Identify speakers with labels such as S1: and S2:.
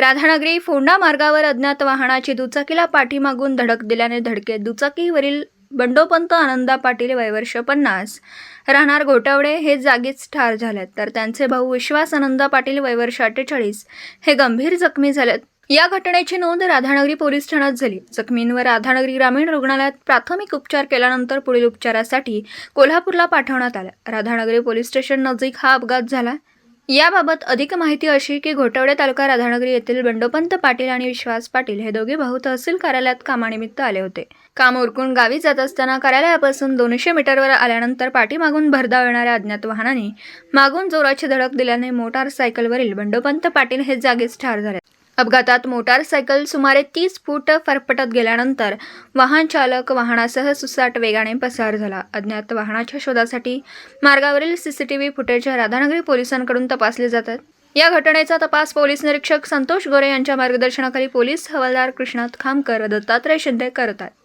S1: राधानगरी फोंडा मार्गावर अज्ञात वाहनाची दुचाकीला पाठीमागून धडक दिल्याने धडकेत दुचाकीवरील बंडोपंत आनंदा पाटील वयवर्ष पन्नास. राहणार घोटावडे हे जागीच ठार झालेत तर त्यांचे भाऊ विश्वास आनंदा पाटील वयवर्ष अठ्ठेचाळीस. हे गंभीर जखमी झालेत. या घटनेची नोंद राधानगरी पोलीस ठाण्यात झाली. जखमींवर राधानगरी ग्रामीण रुग्णालयात प्राथमिक उपचार केल्यानंतर पुढील उपचारासाठी कोल्हापूरला पाठवण्यात आलं. राधानगरी पोलीस स्टेशन नजीक हा अपघात झाला. याबाबत अधिक माहिती अशी की घोटवडे तालुका राधानगरी येथील बंडोपंत पाटील आणि विश्वास पाटील हे दोघे भाऊ तहसील कार्यालयात कामानिमित्त आले होते. काम उरकून गावी जात असताना कार्यालयापासून दोनशे मीटरवर आल्यानंतर पाठीमागून भरधाव येणाऱ्या अज्ञात वाहनाने मागून जोराची धडक दिल्याने मोटारसायकलवरील बंडोपंत पाटील हे जागीच ठार झाले. अपघातात मोटारसायकल सुमारे तीस फूट फरफटत गेल्यानंतर वाहन चालक वाहनासह सुसाट वेगाने पसार झाला. अज्ञात वाहनाच्या शोधासाठी मार्गावरील सीसीटीव्ही फुटेज राधानगरी पोलिसांकडून तपासले जातात. या घटनेचा तपास पोलीस निरीक्षक संतोष गोरे यांच्या मार्गदर्शनाखाली पोलीस हवालदार कृष्णात खामकर दत्तात्रय शिंदे करत आहेत